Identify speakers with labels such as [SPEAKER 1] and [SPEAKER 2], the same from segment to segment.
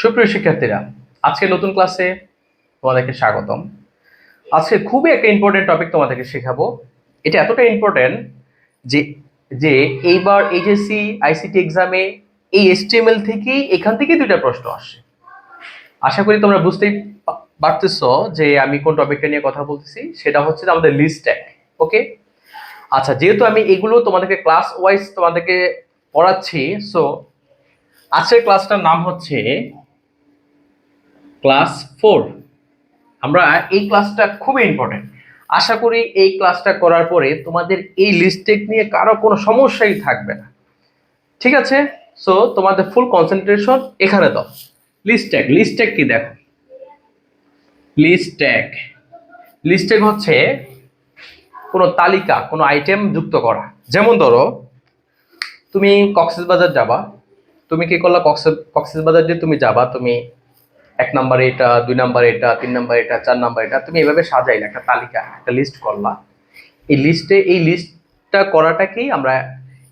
[SPEAKER 1] সুপ্রিয় শিক্ষার্থীরা আজকে নতুন ক্লাসে তোমাদেরকে স্বাগতম আজকে খুবই একটা ইম্পর্টেন্ট টপিক তোমাদেরকে শেখাবো এটা এতটা ইম্পর্টেন্ট যে যে এইবার এইচএসসি আইসিটি এক্সামে এই এসটিএমএল থেকেই এখান থেকেই দুইটা প্রশ্ন আসে আশা করি তোমরা বুঝতেই পারতেছ যে আমি কোন টপিকটা নিয়ে কথা বলতেছি সেটা হচ্ছে আমাদের লিস্ট ট্যাগ ওকে আচ্ছা যেহেতু আমি এগুলো তোমাদেরকে ক্লাস ওয়াইজ তোমাদেরকে পড়াচ্ছি সো আজকের ক্লাসটার নাম হচ্ছে ক্লাস ফোর আমরা এই ক্লাসটা খুবই ইম্পর্টেন্ট আশা করি এই ক্লাসটা করার পরে তোমাদের এই লিস্টেক নিয়ে কারো কোনো সমস্যাই থাকবে না ঠিক আছে সো তোমাদের ফুল কনসেন্ট্রেশন এখানে দাও লিস্টেক লিস্টেক কি দেখো লিস্টেক লিস্টেক হচ্ছে কোনো তালিকা কোনো আইটেম যুক্ত করা যেমন ধরো তুমি কক্সেসবাজার যাবা তুমি কি করলা কক্সে কক্সেসবাজার বাজার যে তুমি যাবা তুমি এক নাম্বার এটা দুই নাম্বার এটা তিন নাম্বার এটা চার নাম্বার এটা তুমি এভাবে সাজাইলে একটা তালিকা একটা লিস্ট করলা এই লিস্টে এই লিস্টটা করাটাকেই আমরা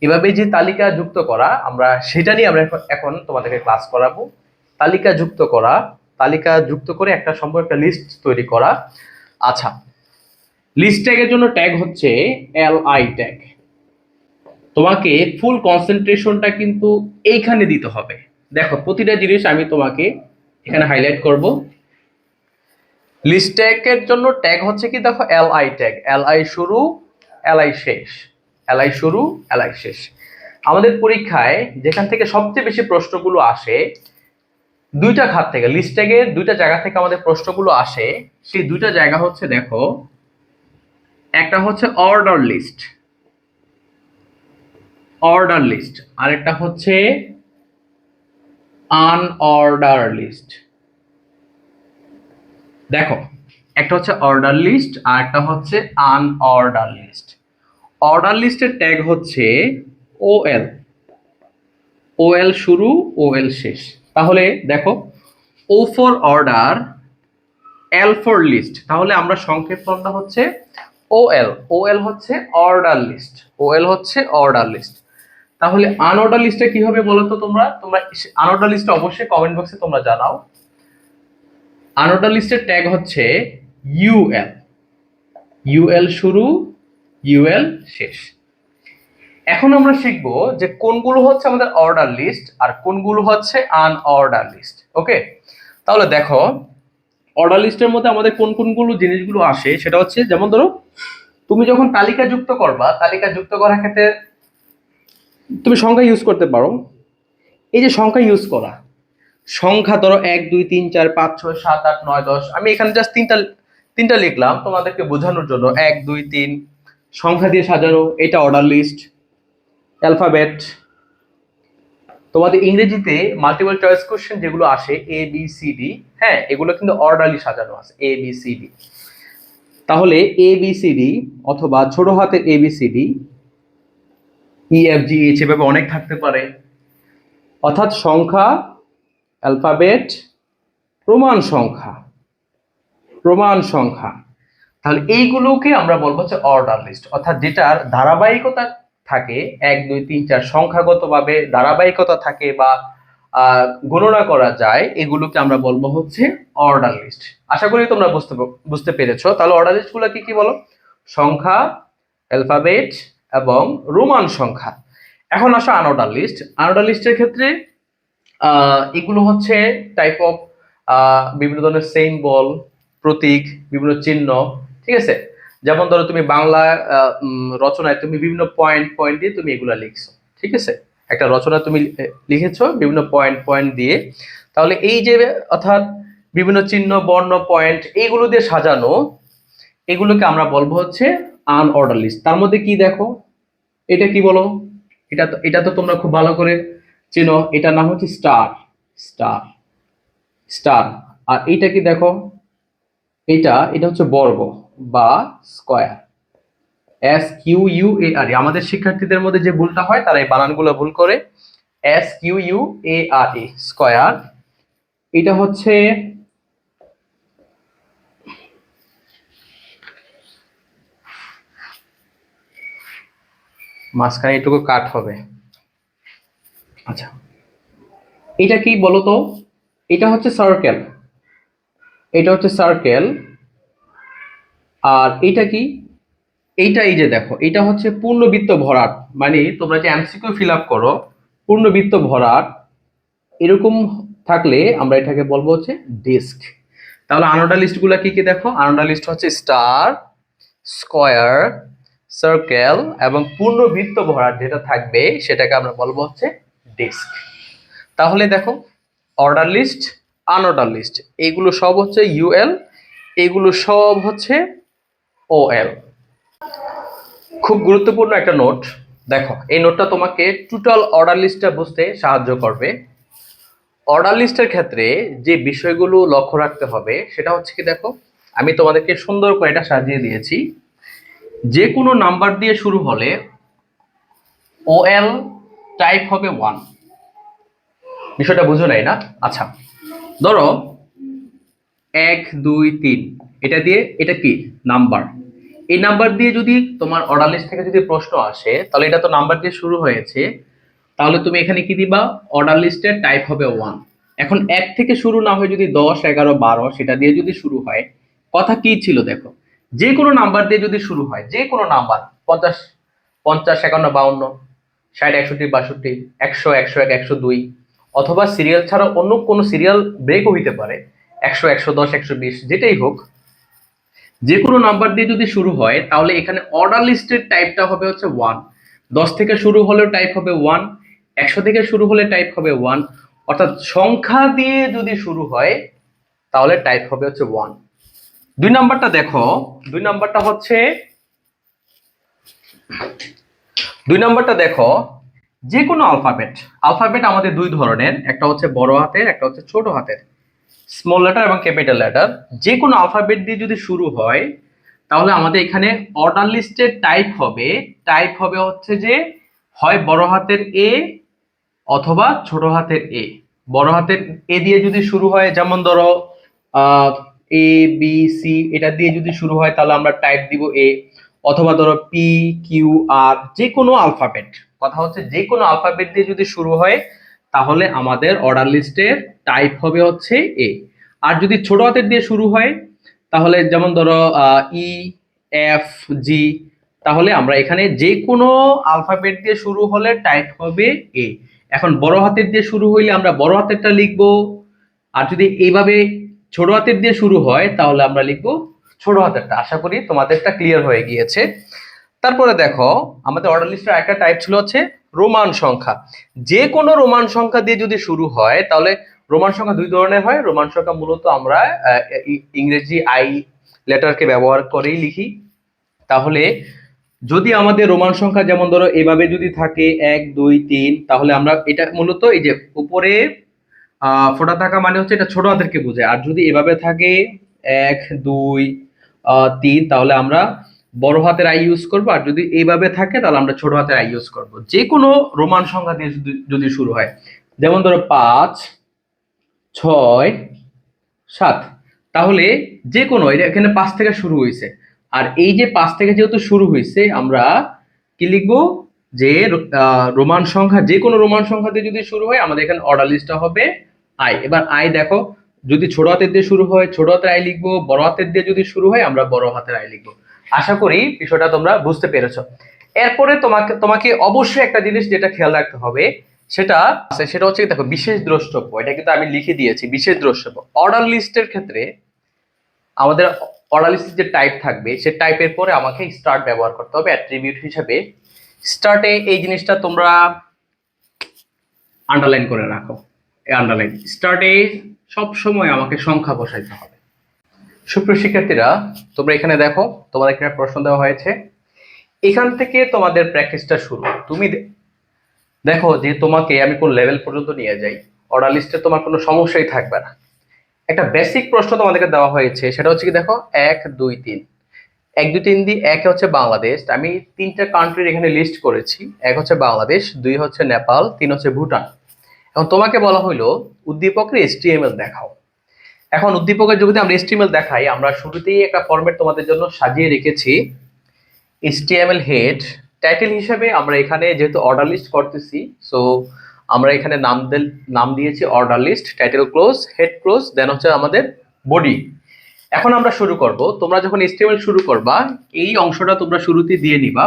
[SPEAKER 1] এভাবে যে তালিকা যুক্ত করা আমরা সেটা নিয়ে আমরা এখন তোমাদেরকে ক্লাস করাবো তালিকা যুক্ত করা তালিকা যুক্ত করে একটা সম্পর্কে একটা লিস্ট তৈরি করা আচ্ছা লিস্ট ট্যাগের জন্য ট্যাগ হচ্ছে এল আই ট্যাগ তোমাকে ফুল কনসেন্ট্রেশনটা কিন্তু এইখানে দিতে হবে দেখো প্রতিটা জিনিস আমি তোমাকে এখানে হাইলাইট করব লিস্ট ট্যাগের জন্য ট্যাগ হচ্ছে কি দেখো L I tag L I শুরু এল আই শেষ এল আই শুরু এল আই শেষ আমাদের পরীক্ষায় যেখান থেকে সবচেয়ে বেশি প্রশ্নগুলো আসে দুইটা খাত থেকে লিস্ট ট্যাগের দুইটা জায়গা থেকে আমাদের প্রশ্নগুলো আসে সেই দুইটা জায়গা হচ্ছে দেখো একটা হচ্ছে অর্ডার লিস্ট অর্ডার লিস্ট আরেকটা হচ্ছে আনঅর্ডার লিস্ট দেখো একটা হচ্ছে অর্ডার লিস্ট আর একটা হচ্ছে আনঅর্ডার লিস্ট অর্ডার লিস্টের ট্যাগ হচ্ছে ওএল ওএল শুরু ওএল শেষ তাহলে দেখো O for order L for list তাহলে আমরা সংক্ষেপ হচ্ছে ওএল ওএল হচ্ছে অর্ডার লিস্ট ওএল হচ্ছে অর্ডার লিস্ট তাহলে আনঅর্ডার লিস্টে কি হবে বলো তো তোমরা তোমরা আনঅর্ডার লিস্টে অবশ্যই কমেন্ট বক্সে তোমরা জানাও আনঅর্ডার লিস্টের ট্যাগ হচ্ছে ইউএল ইউএল শুরু ইউএল শেষ এখন আমরা শিখব যে কোনগুলো হচ্ছে আমাদের অর্ডার লিস্ট আর কোনগুলো হচ্ছে আনঅর্ডার লিস্ট ওকে তাহলে দেখো অর্ডার লিস্টের মধ্যে আমাদের কোন কোনগুলো জিনিসগুলো আসে সেটা হচ্ছে যেমন ধরো তুমি যখন তালিকা যুক্ত করবা তালিকা যুক্ত করার ক্ষেত্রে তুমি সংখ্যা ইউজ করতে পারো এই যে সংখ্যা ইউজ করা সংখ্যা ধরো এক দুই তিন চার পাঁচ ছয় সাত আট নয় দশ আমি এখানে জাস্ট তিনটা তিনটা লিখলাম তোমাদেরকে বোঝানোর জন্য এক দুই তিন সংখ্যা দিয়ে সাজানো এটা অর্ডার লিস্ট অ্যালফাবেট তোমাদের ইংরেজিতে মাল্টিপল চয়েস কোশ্চেন যেগুলো আসে এ বি সি ডি হ্যাঁ এগুলো কিন্তু অর্ডারলি সাজানো আছে এ বি সি ডি তাহলে এ বি সি ডি অথবা ছোট হাতের A B C D E F G H এভাবে অনেক থাকতে পারে অর্থাৎ সংখ্যা অ্যালফাবেট প্রমাণ সংখ্যা প্রমাণ সংখ্যা তাহলে এইগুলোকে আমরা বলবো হচ্ছে অর্ডার লিস্ট অর্থাৎ যেটার ধারাবাহিকতা থাকে এক দুই তিন চার সংখ্যাগতভাবে ধারাবাহিকতা থাকে বা গণনা করা যায় এগুলোকে আমরা বলবো হচ্ছে অর্ডার লিস্ট আশা করি তোমরা বুঝতে বুঝতে পেরেছো তাহলে অর্ডার লিস্টগুলো কি কি বলো সংখ্যা অ্যালফাবেট এবং রোমান সংখ্যা এখন আসো আনোডা লিস্ট আনোডা লিস্টের ক্ষেত্রে এগুলো হচ্ছে টাইপ অফ বিভিন্ন ধরনের বল প্রতীক বিভিন্ন চিহ্ন ঠিক আছে যেমন ধরো তুমি বাংলা রচনায় তুমি বিভিন্ন পয়েন্ট পয়েন্ট দিয়ে তুমি এগুলো লিখছো ঠিক আছে একটা রচনা তুমি লিখেছো বিভিন্ন পয়েন্ট পয়েন্ট দিয়ে তাহলে এই যে অর্থাৎ বিভিন্ন চিহ্ন বর্ণ পয়েন্ট এইগুলো দিয়ে সাজানো এগুলোকে আমরা বলবো হচ্ছে আনঅর্ডার লিস্ট তার মধ্যে কি দেখো এটা কি বলো এটা তো এটা তো তোমরা খুব ভালো করে চেনো এটার নাম হচ্ছে স্টার স্টার স্টার আর এইটা কি দেখো এটা এটা হচ্ছে বর্গ বা square S Q U A R আমাদের শিক্ষার্থীদের মধ্যে যে ভুলটা হয় তারা এই বানানগুলো ভুল করে S Q U A R A square এটা হচ্ছে মাঝখানে এটুকু কাট হবে আচ্ছা এটা কি বলতো এটা হচ্ছে সার্কেল এটা হচ্ছে সার্কেল আর এটা কি এইটা এই যে দেখো এটা হচ্ছে পূর্ণবৃত্ত ভরাট মানে তোমরা যে এমসিকিউ ফিল আপ করো পূর্ণবৃত্ত ভরাট এরকম থাকলে আমরা এটাকে বলবো হচ্ছে ডিস্ক তাহলে আনোডা লিস্টগুলো কি কি দেখো আনোডা লিস্ট হচ্ছে স্টার স্কোয়ার সার্কেল এবং পূর্ণবৃত্ত ভরা যেটা থাকবে সেটাকে আমরা বলবো হচ্ছে ডিস্ক তাহলে দেখো অর্ডার লিস্ট আনঅর্ডার লিস্ট এগুলো সব হচ্ছে ইউএল এগুলো সব হচ্ছে ওএল খুব গুরুত্বপূর্ণ একটা নোট দেখো এই নোটটা তোমাকে টোটাল অর্ডার লিস্টটা বুঝতে সাহায্য করবে অর্ডার লিস্টের ক্ষেত্রে যে বিষয়গুলো লক্ষ্য রাখতে হবে সেটা হচ্ছে কি দেখো আমি তোমাদেরকে সুন্দর করে এটা সাজিয়ে দিয়েছি যে কোনো নাম্বার দিয়ে শুরু হলে ওএল টাইপ হবে ওয়ান বিষয়টা বুঝো নাই না আচ্ছা ধরো এক দুই তিন এটা দিয়ে এটা কি নাম্বার এই নাম্বার দিয়ে যদি তোমার অর্ডার লিস্ট থেকে যদি প্রশ্ন আসে তাহলে এটা তো নাম্বার দিয়ে শুরু হয়েছে তাহলে তুমি এখানে কি দিবা অর্ডার লিস্টের টাইপ হবে ওয়ান এখন এক থেকে শুরু না হয় যদি দশ এগারো বারো সেটা দিয়ে যদি শুরু হয় কথা কি ছিল দেখো যে কোনো নাম্বার দিয়ে যদি শুরু হয় যে কোনো নাম্বার পঞ্চাশ পঞ্চাশ একান্ন বাউন্ন ষাট একষট্টি বাষট্টি একশো একশো এক একশো দুই অথবা সিরিয়াল ছাড়া অন্য কোনো সিরিয়াল ব্রেকও হইতে পারে একশো একশো দশ একশো বিশ যেটাই হোক যে কোনো নাম্বার দিয়ে যদি শুরু হয় তাহলে এখানে অর্ডার লিস্টের টাইপটা হবে হচ্ছে ওয়ান দশ থেকে শুরু হলেও টাইপ হবে ওয়ান একশো থেকে শুরু হলে টাইপ হবে ওয়ান অর্থাৎ সংখ্যা দিয়ে যদি শুরু হয় তাহলে টাইপ হবে হচ্ছে ওয়ান দুই নাম্বারটা দেখো দুই নাম্বারটা হচ্ছে দুই নাম্বারটা দেখো যে কোনো আলফাবেট আলফাবেট আমাদের দুই ধরনের একটা হচ্ছে বড় হাতের একটা হচ্ছে ছোট হাতের স্মল লেটার এবং ক্যাপিটাল লেটার যে কোনো আলফাবেট দিয়ে যদি শুরু হয় তাহলে আমাদের এখানে অর্ডার লিস্টের টাইপ হবে টাইপ হবে হচ্ছে যে হয় বড় হাতের এ অথবা ছোট হাতের এ বড় হাতের এ দিয়ে যদি শুরু হয় যেমন ধরো এ বি সি এটা দিয়ে যদি শুরু হয় তাহলে আমরা টাইপ দিব এ অথবা ধরো পি কিউ আর যে কোনো আলফাবেট কথা হচ্ছে যে কোনো আলফাবেট দিয়ে যদি শুরু হয় তাহলে আমাদের অর্ডার লিস্টের টাইপ হবে হচ্ছে এ আর যদি ছোট হাতের দিয়ে শুরু হয় তাহলে যেমন ধরো ই এফ জি তাহলে আমরা এখানে যে কোনো আলফাবেট দিয়ে শুরু হলে টাইপ হবে এ এখন বড় হাতের দিয়ে শুরু হইলে আমরা বড় হাতেরটা লিখবো আর যদি এইভাবে ছোট হাতের দিয়ে শুরু হয় তাহলে আমরা লিখবো ছোট হাতেরটা আশা করি তোমাদেরটা ক্লিয়ার হয়ে গিয়েছে তারপরে দেখো আমাদের অর্ডার লিস্টের একটা টাইপ ছিল হচ্ছে রোমান সংখ্যা যে কোনো রোমান সংখ্যা দিয়ে যদি শুরু হয় তাহলে রোমান সংখ্যা দুই ধরনের হয় রোমান সংখ্যা মূলত আমরা ইংরেজি আই লেটারকে ব্যবহার করেই লিখি তাহলে যদি আমাদের রোমান সংখ্যা যেমন ধরো এভাবে যদি থাকে এক দুই তিন তাহলে আমরা এটা মূলত এই যে উপরে ফোটা থাকা মানে হচ্ছে এটা ছোট হাতেরকে বোঝায় আর যদি এভাবে থাকে এক দুই তিন তাহলে আমরা বড় হাতের আই ইউজ করবো আর যদি এইভাবে থাকে তাহলে আমরা ছোট হাতের আই ইউজ করব যে কোনো রোমান সংখ্যা দিয়ে যদি শুরু হয় যেমন ধরো পাঁচ ছয় সাত তাহলে যে কোনো এটা এখানে পাঁচ থেকে শুরু হয়েছে আর এই যে পাঁচ থেকে যেহেতু শুরু হয়েছে আমরা কি লিখবো যে রোমান সংখ্যা যে কোনো রোমান সংখ্যা দিয়ে যদি শুরু হয় আমাদের এখানে অর্ডার লিস্টটা হবে আই এবার আই দেখো যদি ছোট হাতের দিয়ে শুরু হয় ছোট হাতের আই লিখবো বড় হাতের দিয়ে যদি শুরু হয় আমরা বড় হাতের আই লিখবো আশা করি বিষয়টা তোমরা বুঝতে পেরেছ এরপরে তোমাকে তোমাকে অবশ্যই একটা জিনিস যেটা খেয়াল রাখতে হবে সেটা সেটা হচ্ছে দেখো বিশেষ দ্রষ্টব্য এটা কিন্তু আমি লিখে দিয়েছি বিশেষ দ্রষ্টব্য অর্ডার লিস্টের ক্ষেত্রে আমাদের অর্ডার লিস্টের যে টাইপ থাকবে সে টাইপের পরে আমাকে স্টার্ট ব্যবহার করতে হবে অ্যাট্রিবিউট হিসাবে স্টার্টে এই জিনিসটা তোমরা আন্ডারলাইন করে রাখো আন্ডারলাইন স্টার্টে সবসময় আমাকে সংখ্যা বসাইতে হবে সুপ্রিয় শিক্ষার্থীরা তোমরা এখানে দেখো তোমাদের একটা প্রশ্ন দেওয়া হয়েছে এখান থেকে তোমাদের প্র্যাকটিসটা শুরু তুমি দেখো যে তোমাকে আমি কোন লেভেল পর্যন্ত নিয়ে যাই অর্ডার লিস্টে তোমার কোনো সমস্যাই থাকবে না একটা বেসিক প্রশ্ন তোমাদেরকে দেওয়া হয়েছে সেটা হচ্ছে কি দেখো এক দুই তিন এক দুই তিন দিয়ে এক হচ্ছে বাংলাদেশ আমি তিনটা কান্ট্রির এখানে লিস্ট করেছি এক হচ্ছে বাংলাদেশ দুই হচ্ছে নেপাল তিন হচ্ছে ভুটান এবং তোমাকে বলা হইলো উদ্দীপকের এসটিএমএল দেখাও এখন উদ্দীপকের যদি আমরা এসটিএমএল দেখাই আমরা শুরুতেই একটা ফরম্যাট তোমাদের জন্য সাজিয়ে রেখেছি এসটিএমএল হেড টাইটেল হিসেবে আমরা এখানে যেহেতু অর্ডার লিস্ট করতেছি সো আমরা এখানে নাম নাম দিয়েছি order list title close head close then হচ্ছে আমাদের বডি এখন আমরা শুরু করব তোমরা যখন এসটিএমএল শুরু করবা এই অংশটা তোমরা শুরুতে দিয়ে নিবা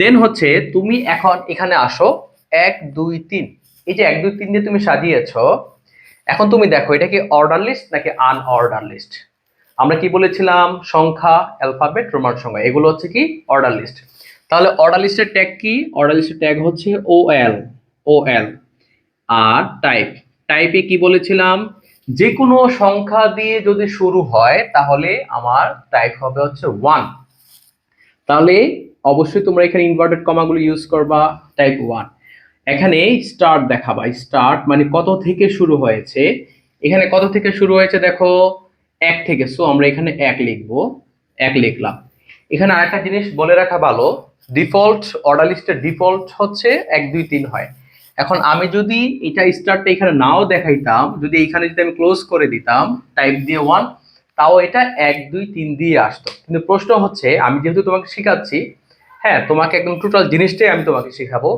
[SPEAKER 1] দেন হচ্ছে তুমি এখন এখানে আসো এক দুই তিন এই যে এক দুই তিন দিয়ে তুমি সাজিয়েছ এখন তুমি দেখো এটা কি অর্ডার লিস্ট নাকি আনঅর্ডার লিস্ট আমরা কি বলেছিলাম সংখ্যা অ্যালফাবেট রোমান সংখ্যা এগুলো হচ্ছে কি অর্ডার লিস্ট তাহলে অর্ডার লিস্টের ট্যাগ কি অর্ডার লিস্টের ট্যাগ হচ্ছে ও এল ও এল আর টাইপ টাইপে কি বলেছিলাম যে কোনো সংখ্যা দিয়ে যদি শুরু হয় তাহলে আমার টাইপ হবে হচ্ছে ওয়ান তাহলে অবশ্যই তোমরা এখানে ইনভার্টেড কমাগুলো ইউজ করবা টাইপ ওয়ান এখানে স্টার্ট দেখাবা স্টার্ট মানে কত থেকে শুরু হয়েছে এখানে কত থেকে শুরু হয়েছে দেখো এক থেকে সো আমরা এখানে এক লিখবো এক লিখলাম এখানে আরেকটা জিনিস বলে রাখা ভালো ডিফল্ট অর্ডার লিস্টের ডিফল্ট হচ্ছে এক দুই তিন হয় এখন আমি যদি এটা স্টার্টটা এখানে নাও দেখাইতাম যদি এখানে যদি আমি ক্লোজ করে দিতাম টাইপ দিয়ে ওয়ান তাও এটা এক দুই তিন দিয়ে আসতো কিন্তু প্রশ্ন হচ্ছে আমি যেহেতু তোমাকে শেখাচ্ছি হ্যাঁ তোমাকে একদম টোটাল জিনিসটাই আমি তোমাকে শেখাবো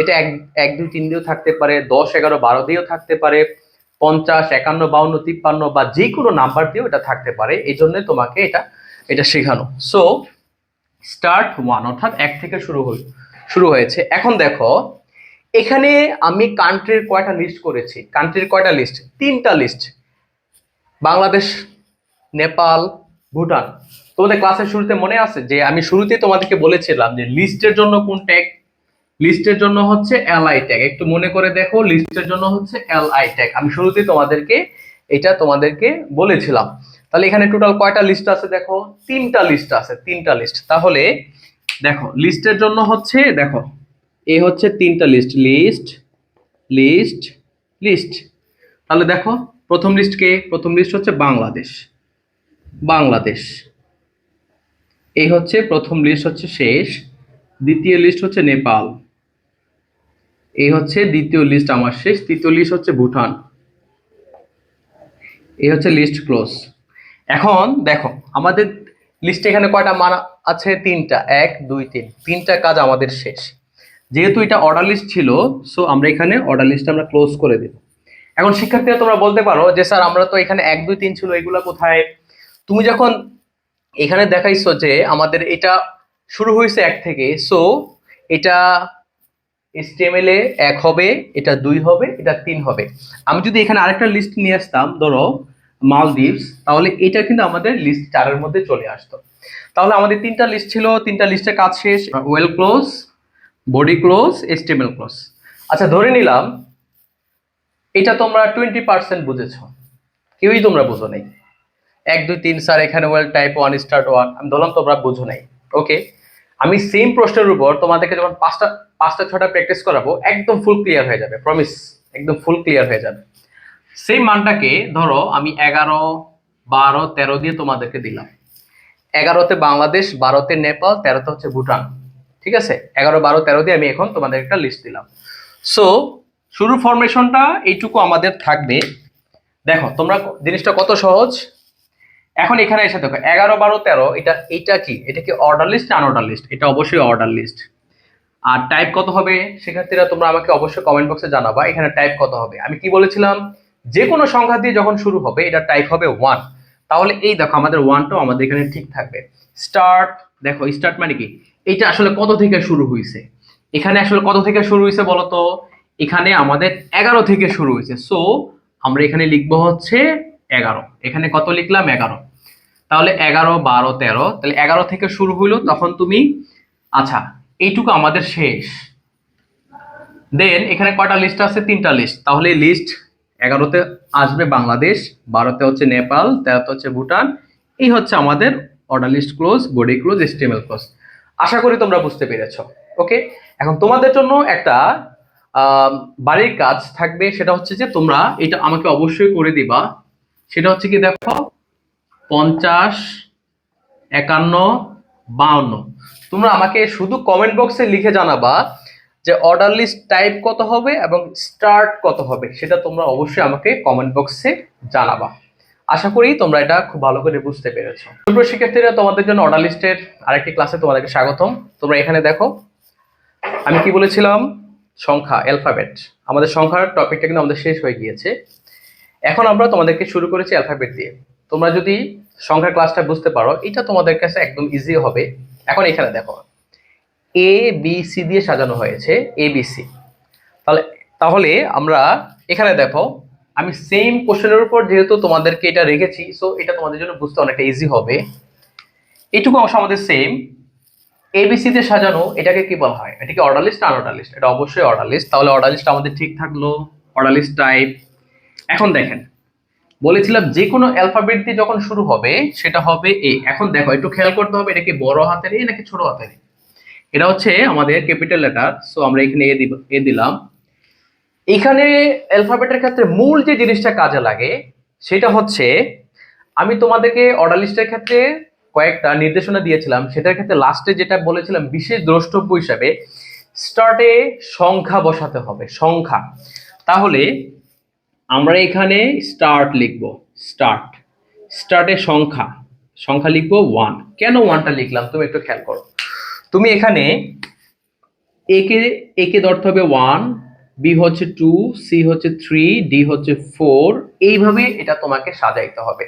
[SPEAKER 1] এটা এক এক দুই তিন দিয়েও থাকতে পারে দশ এগারো বারো দিয়েও থাকতে পারে পঞ্চাশ একান্ন বাউন্ন তিপ্পান্ন বা যে কোনো নাম্বার দিয়েও এটা থাকতে পারে এই জন্য তোমাকে এটা এটা শেখানো সো স্টার্ট ওয়ান অর্থাৎ এক থেকে শুরু হল শুরু হয়েছে এখন দেখো এখানে আমি কান্ট্রির কয়টা লিস্ট করেছি কান্ট্রির কয়টা লিস্ট তিনটা লিস্ট বাংলাদেশ নেপাল ভুটান তোমাদের ক্লাসের শুরুতে মনে আছে যে আমি শুরুতে তোমাদেরকে বলেছিলাম যে লিস্টের জন্য কোন ট্যাগ লিস্টের জন্য হচ্ছে আই ট্যাগ একটু মনে করে দেখো লিস্টের জন্য হচ্ছে আই ট্যাগ আমি শুরুতে তোমাদেরকে এটা তোমাদেরকে বলেছিলাম তাহলে এখানে টোটাল কয়টা লিস্ট আছে দেখো তিনটা লিস্ট আছে তিনটা লিস্ট তাহলে দেখো লিস্টের জন্য হচ্ছে দেখো এ হচ্ছে তিনটা লিস্ট লিস্ট লিস্ট লিস্ট তাহলে দেখো প্রথম লিস্ট কে প্রথম লিস্ট হচ্ছে বাংলাদেশ বাংলাদেশ এই হচ্ছে প্রথম লিস্ট হচ্ছে শেষ দ্বিতীয় লিস্ট হচ্ছে নেপাল এই হচ্ছে দ্বিতীয় লিস্ট আমার শেষ তৃতীয় লিস্ট হচ্ছে ভুটান এই হচ্ছে লিস্ট ক্লোজ এখন দেখো আমাদের লিস্টে এখানে কয়টা মান আছে তিনটা এক দুই তিন তিনটা কাজ আমাদের শেষ যেহেতু এটা অর্ডার লিস্ট ছিল সো আমরা এখানে অর্ডার লিস্টটা আমরা ক্লোজ করে দেব এখন শিক্ষার্থীরা তোমরা বলতে পারো যে স্যার আমরা তো এখানে এক দুই তিন ছিল এগুলো কোথায় তুমি যখন এখানে দেখাইছো যে আমাদের এটা শুরু হয়েছে এক থেকে সো এটা এস্টিএমএল এ এক হবে এটা দুই হবে এটা তিন হবে আমি যদি এখানে আরেকটা লিস্ট নিয়ে আসতাম ধরো মালদ্বীপস তাহলে এটা কিন্তু আমাদের লিস্ট চারের মধ্যে চলে আসতো তাহলে আমাদের তিনটা লিস্ট ছিল তিনটা লিস্টের কাজ শেষ OL close body close HTML close আচ্ছা ধরে নিলাম এটা তোমরা টোয়েন্টি পার্সেন্ট বুঝেছ কেউই তোমরা বোঝো নেই এক দুই তিন স্যার এখানে OL type one start one আমি ধরলাম তোমরা বুঝো নাই ওকে আমি সেম প্রশ্নের উপর তোমাদেরকে যখন পাঁচটা পাঁচটা ছটা প্র্যাকটিস করাবো একদম ফুল ক্লিয়ার হয়ে যাবে প্রমিস একদম ফুল ক্লিয়ার হয়ে যাবে সেই মানটাকে ধরো আমি এগারো বারো তেরো দিয়ে তোমাদেরকে দিলাম এগারোতে বাংলাদেশ বারোতে নেপাল তেরোতে হচ্ছে ভুটান ঠিক আছে এগারো বারো তেরো দিয়ে আমি এখন তোমাদের একটা লিস্ট দিলাম সো শুরু ফরমেশনটা এইটুকু আমাদের থাকবে দেখো তোমরা জিনিসটা কত সহজ এখন এখানে এসে দেখো এগারো বারো তেরো এটা এটা কি এটা কি অর্ডার লিস্ট না আনঅর্ডার লিস্ট এটা অবশ্যই অর্ডার লিস্ট আর টাইপ কত হবে শিক্ষার্থীরা তোমরা আমাকে অবশ্যই কমেন্ট বক্সে জানাবা এখানে টাইপ কত হবে আমি কি বলেছিলাম যে কোনো সংখ্যা দিয়ে যখন শুরু হবে এটা টাইপ হবে ওয়ান তাহলে এই দেখো আমাদের ওয়ানটাও আমাদের এখানে ঠিক থাকবে স্টার্ট দেখো স্টার্ট মানে কি এটা আসলে কত থেকে শুরু হয়েছে এখানে আসলে কত থেকে শুরু হয়েছে বলতো এখানে আমাদের এগারো থেকে শুরু হয়েছে সো আমরা এখানে লিখবো হচ্ছে এগারো এখানে কত লিখলাম এগারো তাহলে এগারো বারো তেরো তাহলে এগারো থেকে শুরু হইলো তখন তুমি আচ্ছা এইটুকু আমাদের শেষ দেন এখানে কয়টা লিস্ট আছে তিনটা লিস্ট তাহলে লিস্ট এগারোতে আসবে বাংলাদেশ বারোতে হচ্ছে নেপাল তেরোতে হচ্ছে ভুটান এই হচ্ছে আমাদের order list close body close HTML close আশা করি তোমরা বুঝতে পেরেছ ওকে এখন তোমাদের জন্য একটা বাড়ির কাজ থাকবে সেটা হচ্ছে যে তোমরা এটা আমাকে অবশ্যই করে দিবা সেটা হচ্ছে কি দেখো পঞ্চাশ একান্ন বাউন্ন তোমরা আমাকে শুধু কমেন্ট বক্সে লিখে জানাবা যে অর্ডার লিস্ট টাইপ কত হবে এবং স্টার্ট কত হবে সেটা তোমরা অবশ্যই আমাকে কমেন্ট বক্সে জানাবা আশা করি তোমরা এটা খুব ভালো করে বুঝতে পেরেছ সুপ্র শিক্ষার্থীরা তোমাদের জন্য অর্ডার লিস্টের আরেকটি ক্লাসে তোমাদেরকে স্বাগতম তোমরা এখানে দেখো আমি কি বলেছিলাম সংখ্যা অ্যালফাবেট আমাদের সংখ্যার টপিকটা কিন্তু আমাদের শেষ হয়ে গিয়েছে এখন আমরা তোমাদেরকে শুরু করেছি অ্যালফাবেট দিয়ে তোমরা যদি সংখ্যার ক্লাসটা বুঝতে পারো এটা তোমাদের কাছে একদম ইজি হবে এখন এখানে দেখো এ বি সি দিয়ে সাজানো হয়েছে এ বি সি তাহলে তাহলে আমরা এখানে দেখো আমি সেম কোশ্চেনের উপর যেহেতু তোমাদেরকে এটা রেখেছি সো এটা তোমাদের জন্য বুঝতে অনেকটা ইজি হবে এইটুকু অংশ আমাদের সেম তে সাজানো এটাকে কি বলা হয় এটাকে অর্ডার লিস্ট আর অর্ডার লিস্ট এটা অবশ্যই অর্ডার লিস্ট তাহলে অর্ডার লিস্ট আমাদের ঠিক থাকলো অর্ডার লিস্ট টাইপ এখন দেখেন বলেছিলাম যে কোনো অ্যালফাবেট দিয়ে যখন শুরু হবে সেটা হবে এ এখন দেখো একটু খেয়াল করতে হবে এটা কি বড় হাতের এ নাকি ছোট হাতের এটা হচ্ছে আমাদের ক্যাপিটাল লেটার সো আমরা এখানে এ দিব এ দিলাম এখানে অ্যালফাবেটের ক্ষেত্রে মূল যে জিনিসটা কাজে লাগে সেটা হচ্ছে আমি তোমাদেরকে অর্ডার লিস্টের ক্ষেত্রে কয়েকটা নির্দেশনা দিয়েছিলাম সেটার ক্ষেত্রে লাস্টে যেটা বলেছিলাম বিশেষ দ্রষ্টব্য হিসাবে স্টার্টে সংখ্যা বসাতে হবে সংখ্যা তাহলে আমরা এখানে স্টার্ট লিখব স্টার্ট স্টার্টের সংখ্যা সংখ্যা লিখব ওয়ান কেন ওয়ানটা লিখলাম তুমি একটু খেয়াল করো তুমি এখানে একে একে ধরতে হবে ওয়ান বি হচ্ছে টু সি হচ্ছে থ্রি ডি হচ্ছে ফোর এইভাবে এটা তোমাকে সাজাইতে হবে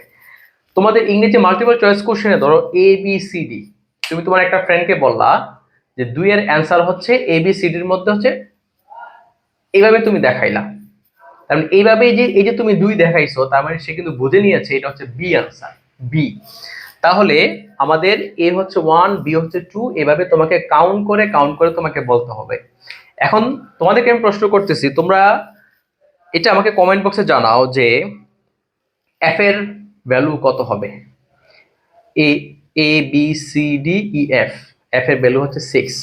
[SPEAKER 1] তোমাদের ইংরেজি মাল্টিপল চয়েস কোশ্চেনে ধরো এ বি সি ডি তুমি তোমার একটা ফ্রেন্ডকে বললা যে দুইয়ের অ্যান্সার হচ্ছে এ বি সি ডির মধ্যে হচ্ছে এইভাবে তুমি দেখাইলা কারণ মানে এইভাবে যে এই যে তুমি দুই দেখাইছো তার মানে সে কিন্তু বুঝে নিয়েছে এটা হচ্ছে বি আনসার বি তাহলে আমাদের এ হচ্ছে ওয়ান বি হচ্ছে টু এভাবে তোমাকে কাউন্ট করে কাউন্ট করে তোমাকে বলতে হবে এখন তোমাদেরকে আমি প্রশ্ন করতেছি তোমরা এটা আমাকে কমেন্ট বক্সে জানাও যে এফ এর ভ্যালু কত হবে A A B C D E F F এর ভ্যালু হচ্ছে সিক্স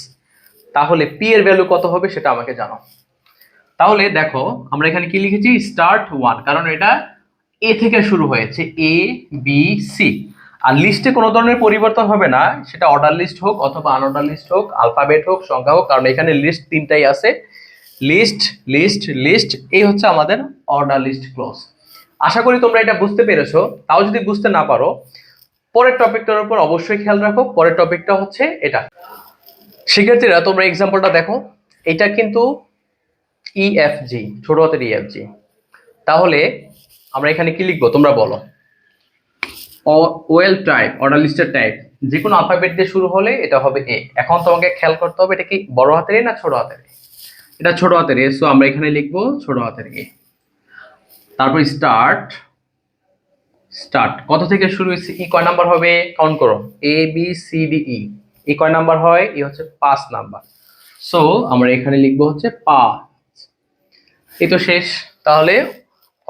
[SPEAKER 1] তাহলে পি এর ভ্যালু কত হবে সেটা আমাকে জানাও তাহলে দেখো আমরা এখানে কি লিখেছি স্টার্ট ওয়ান কারণ এটা এ থেকে শুরু হয়েছে এ বি সি আর লিস্টে কোনো ধরনের পরিবর্তন হবে না সেটা অর্ডার লিস্ট হোক অথবা আনঅর্ডার লিস্ট হোক আলফাবেট হোক সংখ্যা হোক কারণ এখানে লিস্ট তিনটাই আছে লিস্ট লিস্ট লিস্ট এই হচ্ছে আমাদের অর্ডার লিস্ট ক্লোজ আশা করি তোমরা এটা বুঝতে পেরেছো তাও যদি বুঝতে না পারো পরের টপিকটার উপর অবশ্যই খেয়াল রাখো পরের টপিকটা হচ্ছে এটা শিক্ষার্থীরা তোমরা এক্সাম্পলটা দেখো এটা কিন্তু ইএফজি e ছোট হাতের ইএফজি e তাহলে আমরা এখানে কি লিখবো তোমরা বলো ওয়েল টাইপ অর্ডার লিস্টের টাইপ যে কোনো আলফাবেট দিয়ে শুরু হলে এটা হবে এ এখন তোমাকে খেয়াল করতে হবে এটা কি বড় হাতের এ না ছোট হাতের এ এটা ছোট হাতের এ সো আমরা এখানে লিখবো ছোট হাতের এ তারপর স্টার্ট স্টার্ট কত থেকে শুরু হয়েছে ই e কয় নাম্বার হবে কাউন্ট করো A B C D E E কয় নাম্বার হয় ই হচ্ছে পাঁচ নাম্বার সো আমরা এখানে লিখবো হচ্ছে পাঁচ এটা তো শেষ তাহলে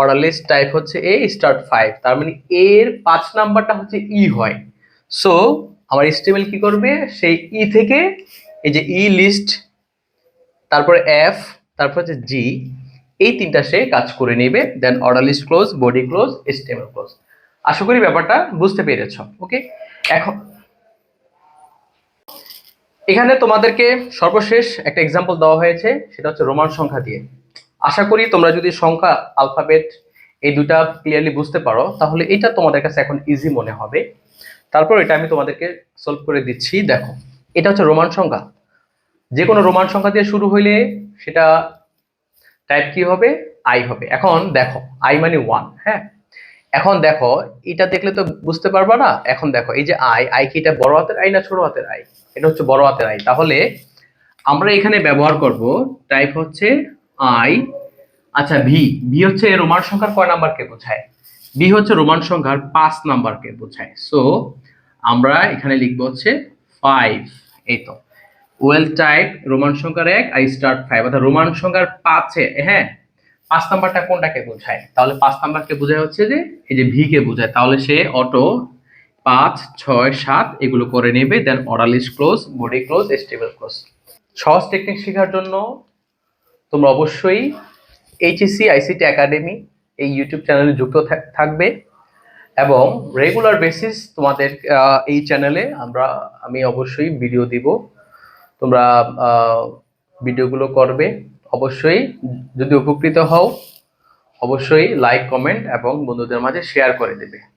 [SPEAKER 1] অরালিস্ট টাইপ হচ্ছে এ স্টার্ট ফাইভ তার মানে এর পাঁচ নাম্বারটা হচ্ছে ই e হয় সো আমার স্টেমেল কি করবে সেই ই e থেকে এই যে ই e লিস্ট তারপরে এফ তারপর হচ্ছে জি এই তিনটা সে কাজ করে নেবে then order list close body close HTML close আশা করি ব্যাপারটা বুঝতে পেরেছ ওকে এখন এখানে তোমাদেরকে সর্বশেষ একটা এক্সাম্পল দেওয়া হয়েছে সেটা হচ্ছে রোমান সংখ্যা দিয়ে আশা করি তোমরা যদি সংখ্যা আলফাবেট এই দুটা ক্লিয়ারলি বুঝতে পারো তাহলে এটা তোমাদের কাছে এখন ইজি মনে হবে তারপর এটা আমি তোমাদেরকে সলভ করে দিচ্ছি দেখো এটা হচ্ছে রোমান সংখ্যা যে কোনো রোমান সংখ্যা দিয়ে শুরু হইলে সেটা টাইপ কি হবে আই হবে এখন দেখো আই মানে ওয়ান হ্যাঁ এখন দেখো এটা দেখলে তো বুঝতে পারবা না এখন দেখো এই যে আই আই কি এটা বড় হাতের আই না ছোট হাতের আই এটা হচ্ছে বড় হাতের আই তাহলে আমরা এখানে ব্যবহার করব টাইপ হচ্ছে আই আচ্ছা ভি ভি হচ্ছে রোমান সংখ্যার কয় নাম্বারকে বোঝায় ভি হচ্ছে রোমান সংখ্যার পাঁচ নাম্বারকে বোঝায় সো আমরা এখানে লিখবো হচ্ছে ফাইভ এই তো ওয়েল টাইপ রোমান সংখ্যার এক আই স্টার্ট ফাইভ অর্থাৎ রোমান সংখ্যার পাঁচে হ্যাঁ পাঁচ নাম্বারটা কোনটাকে বোঝায় তাহলে পাঁচ নাম্বারকে বোঝায় হচ্ছে যে এই যে ভিকে বোঝায় তাহলে সে অটো পাঁচ ছয় সাত এগুলো করে নেবে then order close body close HTML close সহজ টেকনিক শেখার জন্য তোমরা অবশ্যই এইচএসি আইসিটি একাডেমি এই ইউটিউব চ্যানেলে যুক্ত থাকবে এবং রেগুলার বেসিস তোমাদের এই চ্যানেলে আমরা আমি অবশ্যই ভিডিও দিব তোমরা ভিডিওগুলো করবে অবশ্যই যদি উপকৃত হও অবশ্যই লাইক কমেন্ট এবং বন্ধুদের মাঝে শেয়ার করে দেবে